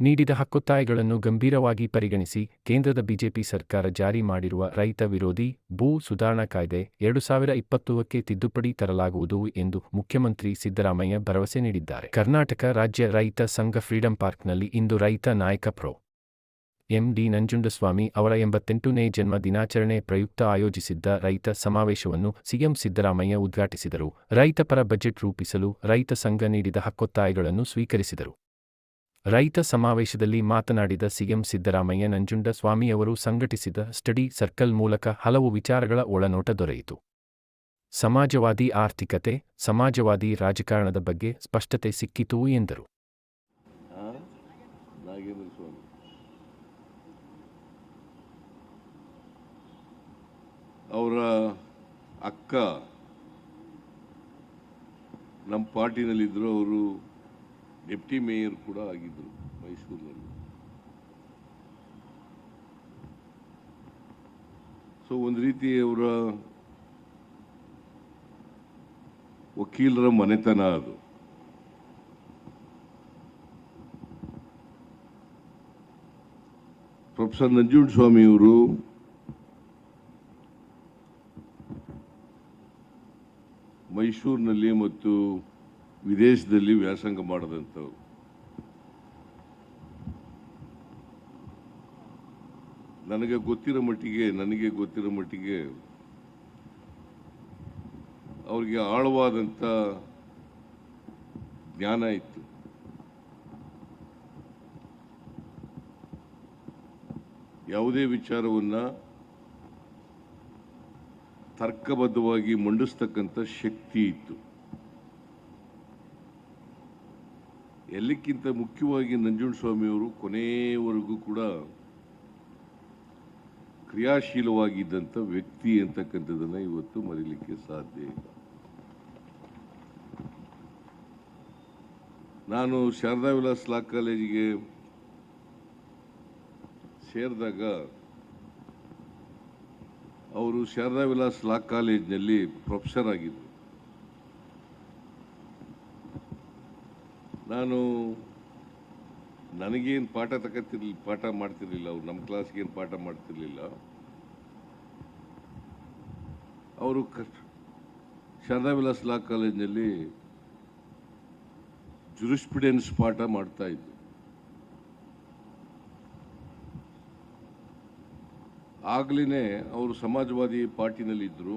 ನೀಡಿದ ಹಕ್ಕೊತ್ತಾಯಗಳನ್ನು ಗಂಭೀರವಾಗಿ ಪರಿಗಣಿಸಿ ಕೇಂದ್ರದ ಬಿಜೆಪಿ ಸರ್ಕಾರ ಜಾರಿ ಮಾಡಿರುವ ರೈತ ವಿರೋಧಿ ಭೂ ಸುಧಾರಣಾ ಕಾಯ್ದೆ ಎರಡು ಸಾವಿರ ಇಪ್ಪತ್ತಕ್ಕೆ ತಿದ್ದುಪಡಿ ತರಲಾಗುವುದು ಎಂದು ಮುಖ್ಯಮಂತ್ರಿ ಸಿದ್ದರಾಮಯ್ಯ ಭರವಸೆ ನೀಡಿದ್ದಾರೆ. ಕರ್ನಾಟಕ ರಾಜ್ಯ ರೈತ ಸಂಘ ಫ್ರೀಡಂ ಪಾರ್ಕ್ನಲ್ಲಿ ಇಂದು ರೈತ ನಾಯಕ ಪ್ರೊ. ಎಂಡಿ ನಂಜುಂಡಸ್ವಾಮಿ ಅವರ ಎಂಬತ್ತೆಂಟನೇ ಜನ್ಮ ದಿನಾಚರಣೆ ಪ್ರಯುಕ್ತ ಆಯೋಜಿಸಿದ್ದ ರೈತ ಸಮಾವೇಶವನ್ನು ಸಿಎಂ ಸಿದ್ದರಾಮಯ್ಯ ಉದ್ಘಾಟಿಸಿದರು. ರೈತ ಪರ ಬಜೆಟ್ ರೂಪಿಸಲು ರೈತ ಸಂಘ ನೀಡಿದ ಹಕ್ಕೊತ್ತಾಯಗಳನ್ನು ಸ್ವೀಕರಿಸಿದರು. ರೈತ ಸಮಾವೇಶದಲ್ಲಿ ಮಾತನಾಡಿದ ಸಿಎಂ ಸಿದ್ದರಾಮಯ್ಯ, ನಂಜುಂಡಸ್ವಾಮಿಯವರು ಸಂಘಟಿಸಿದ ಸ್ಟಡಿ ಸರ್ಕಲ್ ಮೂಲಕ ಹಲವು ವಿಚಾರಗಳ ಒಳನೋಟ ದೊರೆಯಿತು. ಸಮಾಜವಾದಿ ಆರ್ಥಿಕತೆ, ಸಮಾಜವಾದಿ ರಾಜಕಾರಣದ ಬಗ್ಗೆ ಸ್ಪಷ್ಟತೆ ಸಿಕ್ಕಿತು ಎಂದರು. ಅವರ ಅಕ್ಕ ನಮ್ಮ ಪಾರ್ಟಿನಲ್ಲಿದ್ದರು, ಅವರು ಡೆಪ್ಟಿ ಮೇಯರ್ ಕೂಡ ಆಗಿದ್ದರು ಮೈಸೂರಿನಲ್ಲಿ. ಸೊ ಒಂದು ರೀತಿ ಅವರ ವಕೀಲರ ಮನೆತನ ಅದು. ಪ್ರೊಫೆಸರ್ ನಂಜುಂಡಸ್ವಾಮಿಯವರು ಮೈಸೂರಿನಲ್ಲಿ ಮತ್ತು ವಿದೇಶದಲ್ಲಿ ವ್ಯಾಸಂಗ ಮಾಡಿದಂಥವ್ರು ನನಗೆ ಗೊತ್ತಿರೋ ಮಟ್ಟಿಗೆ, ನನಗೆ ಗೊತ್ತಿರೋ ಮಟ್ಟಿಗೆ ಅವರಿಗೆ ಆಳವಾದಂಥ ಜ್ಞಾನ ಇತ್ತು. ಯಾವುದೇ ವಿಚಾರವನ್ನು ತರ್ಕಬದ್ಧವಾಗಿ ಮಂಡಿಸ್ತಕ್ಕಂಥ ಶಕ್ತಿ ಇತ್ತು. ಎಲ್ಲಕ್ಕಿಂತ ಮುಖ್ಯವಾಗಿ ನಂಜುಂಡಸ್ವಾಮಿಯವರು ಕೊನೆಯವರೆಗೂ ಕೂಡ ಕ್ರಿಯಾಶೀಲವಾಗಿದ್ದಂಥ ವ್ಯಕ್ತಿ ಅಂತಕ್ಕಂಥದ್ದನ್ನು ಇವತ್ತು ಮರೀಲಿಕ್ಕೆ ಸಾಧ್ಯ ಇಲ್ಲ. ನಾನು ಶಾರದಾ ವಿಲಾಸ್ ಲಾ ಕಾಲೇಜಿಗೆ ಸೇರಿದಾಗ ಅವರು ಶಾರದಾ ವಿಲಾಸ್ ಲಾ ಕಾಲೇಜಿನಲ್ಲಿ ಪ್ರೊಫೆಸರ್ ಆಗಿದ್ದರು. ನಾನು ನನಗೇನು ಪಾಠ ತಗೋತಿರ್ಲಿಲ್ಲ ಪಾಠ ಮಾಡ್ತಿರ್ಲಿಲ್ಲ, ಅವ್ರು ನಮ್ಮ ಕ್ಲಾಸ್ಗೆ ಏನು ಪಾಠ ಮಾಡ್ತಿರ್ಲಿಲ್ಲ. ಅವರು ಶಾರದಾ ವಿಲಾಸ್ ಲಾ ಕಾಲೇಜಿನಲ್ಲಿ ಜುರಿಸ್ಪಿಡೆನ್ಸ್ ಪಾಠ ಮಾಡ್ತಾ ಇದ್ರು ಆಗ್ಲೇ ಅವರು ಸಮಾಜವಾದಿ ಪಾರ್ಟಿನಲ್ಲಿದ್ದರು